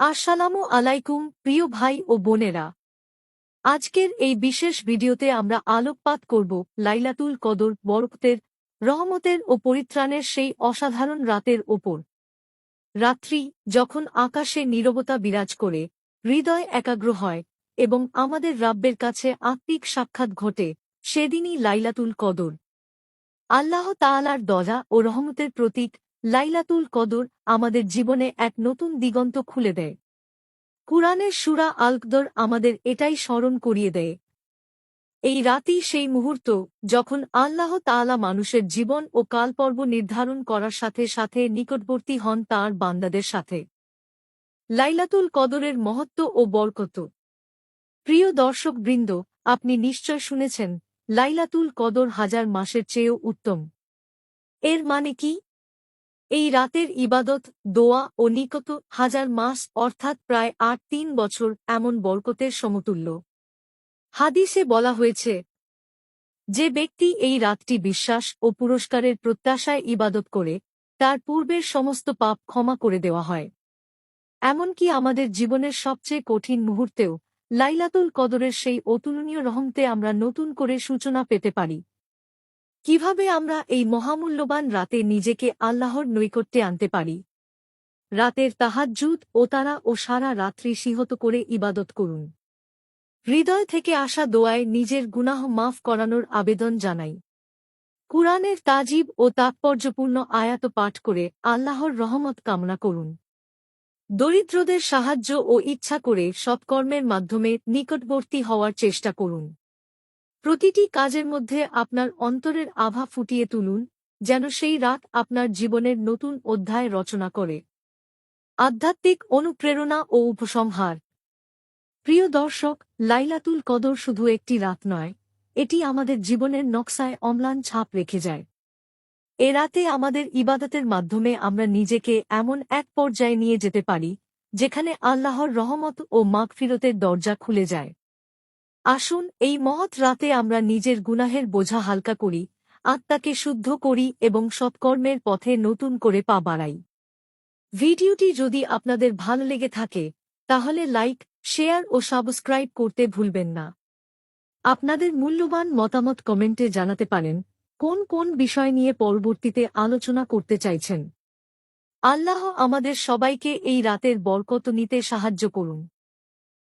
আসসালামু আলাইকুম, প্রিয় ভাই ও বোনেরা। আজকের এই বিশেষ ভিডিওতে আমরা আলোকপাত করব লাইলাতুল কদর, বরকতের, রহমতের ও পরিত্রাণের সেই অসাধারণ রাতের ওপর। রাত্রি যখন আকাশে নীরবতা বিরাজ করে, হৃদয় একাগ্র হয় এবং আমাদের রাব্বের কাছে আত্মিক সাক্ষাৎ ঘটে, সেদিনই লাইলাতুল কদর। আল্লাহ তাআলার দয়া ও রহমতের প্রতীক লাইলাতুল কদর আমাদের জীবনে এক নতুন দিগন্ত খুলে দেয়। কুরআনের সুরা আলকদর আমাদের এটাই স্মরণ করিয়ে দেয়। এই রাতই সেই মুহূর্ত যখন আল্লাহ তাআলা মানুষের জীবন ও কালপর্ব নির্ধারণ করার সাথে সাথে নিকটবর্তী হন তাঁর বান্দাদের সাথে। লাইলাতুল কদরের মহত্ব ও বরকত। প্রিয় দর্শকবৃন্দ, আপনি নিশ্চয় শুনেছেন, লাইলাতুল কদর হাজার মাসের চেয়েও উত্তম। এর মানে কি? এই রাতের ইবাদত, দোয়া ও নিকত হাজার মাস অর্থাৎ প্রায় আট তিন বছর এমন বরকতের সমতুল্য। হাদিসে বলা হয়েছে, যে ব্যক্তি এই রাতটি বিশ্বাস ও পুরস্কারের প্রত্যাশায় ইবাদত করে, তার পূর্বের সমস্ত পাপ ক্ষমা করে দেওয়া হয়। এমনকি আমাদের জীবনের সবচেয়ে কঠিন মুহূর্তেও লাইলাতুল কদরের সেই অতুলনীয় রহমতে আমরা নতুন করে সূচনা পেতে পারি। কীভাবে আমরা এই মহামূল্যবান রাতে নিজেকে আল্লাহর নৈকট্যে আনতে পারি? রাতের তাহাজ্জুদ ও তারা ও সারা রাত্রি সিহত করে ইবাদত করুন। হৃদয় থেকে আসা দোয়ায় নিজের গুনাহ মাফ করানোর আবেদন জানাই। কুরআনের তাজিব ও তাৎপর্যপূর্ণ আয়াত পাঠ করে আল্লাহর রহমত কামনা করুন। দরিদ্রদের সাহায্য ও ইচ্ছা করে সৎকর্মের মাধ্যমে নিকটবর্তী হওয়ার চেষ্টা করুন। প্রতিটি কাজের মধ্যে আপনার অন্তরের আভা ফুটিয়ে তুলুন, যেন সেই রাত আপনার জীবনের নতুন অধ্যায় রচনা করে। আধ্যাত্মিক অনুপ্রেরণা ও উপসংহার। প্রিয় দর্শক, লাইলাতুল কদর শুধু একটি রাত নয়, এটি আমাদের জীবনের নকশায় অম্লান ছাপ রেখে যায়। এ রাতে আমাদের ইবাদতের মাধ্যমে আমরা নিজেকে এমন এক পর্যায়ে নিয়ে যেতে পারি, যেখানে আল্লাহর রহমত ও মাগফিরতের দরজা খুলে যায়। আসুন, এই মহৎ রাতে আমরা নিজের গুনাহের বোঝা হালকা করি, আত্মাকে শুদ্ধ করি এবং সৎকর্মের পথে নতুন করে পা বাড়াই। ভিডিওটি যদি আপনাদের ভালো লেগে থাকে, তাহলে লাইক, শেয়ার ও সাবস্ক্রাইব করতে ভুলবেন না। আপনাদের মূল্যবান মতামত কমেন্টে জানাতে পারেন, কোন কোন বিষয় নিয়ে পরবর্তীতে আলোচনা করতে চাইছেন। আল্লাহ আমাদের সবাইকে এই রাতের বরকত নিতে সাহায্য করুন।